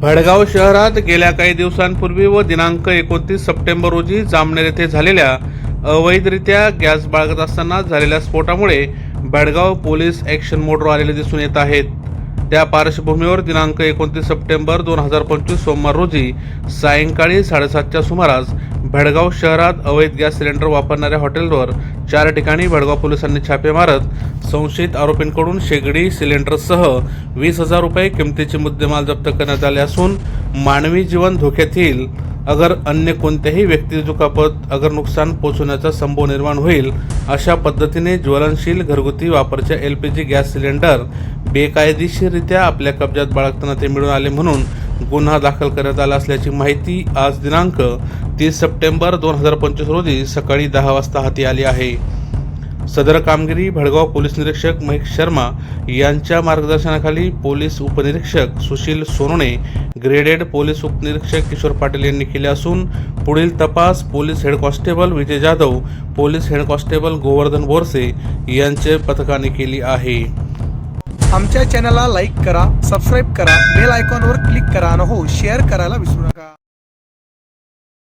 भडगाव शहरात गेल्या काही दिवसांपूर्वी व दिनांक एकोणतीस सप्टेंबर रोजी जामनेर येथे झालेल्या अवैधरित्या गॅस बाळगत असताना झालेल्या स्फोटामुळे भडगाव पोलीस ॲक्शन मोडवर आलेले दिसून येत आहेत. त्या पार्श्वभूमीवर दिनांक एकोणतीस सप्टेंबर दोन हजार पंचवीस सोमवार रोजी सायंकाळी साडेसातच्या सुमारास भडगाव शहरात अवैध गॅस सिलेंडर वापरणाऱ्या हॉटेलवर चार ठिकाणी भडगाव पोलिसांनी छापे मारत संशयित आरोपींकडून शेगडी सिलेंडरसह वीस हजार रुपये किमतीचे मुद्देमाल जप्त करण्यात आले असून मानवी जीवन धोक्यात येईल. अगर अन्य कोणत्याही व्यक्ती दुखापत अगर नुकसान पोचवण्याचा संभव निर्माण होईल अशा पद्धतीने ज्वलनशील घरगुती वापरच्या L P G gas cylinder बेकायदेशीररित्या आपल्या कब्जात बाळगताना ते मिळून आले म्हणून गुन्हा दाखल करण्यात आला असल्याची माहिती आज दिनांक तीस सप्टेंबर दोन हजार पंचवीस रोजी सकाळी दहा वाजता हाती आली आहे. सदर कामगिरी भडगाव पोलीस निरीक्षक महेश शर्मा यांच्या मार्गदर्शनाखाली पोलीस उपनिरीक्षक सुशील सोनणे ग्रेडेड पोलीस उपनिरीक्षक किशोर पाटील यांनी केले असून पुढील तपास police head constable Vijay Jadhav police head constable Govardhan Borse यांचे पथकाने केली आहे. आमच्या चॅनलला लाईक करा सबस्क्राईब करा बेल आयकॉनवर क्लिक करा आणि हो शेअर करायला विसरू नका.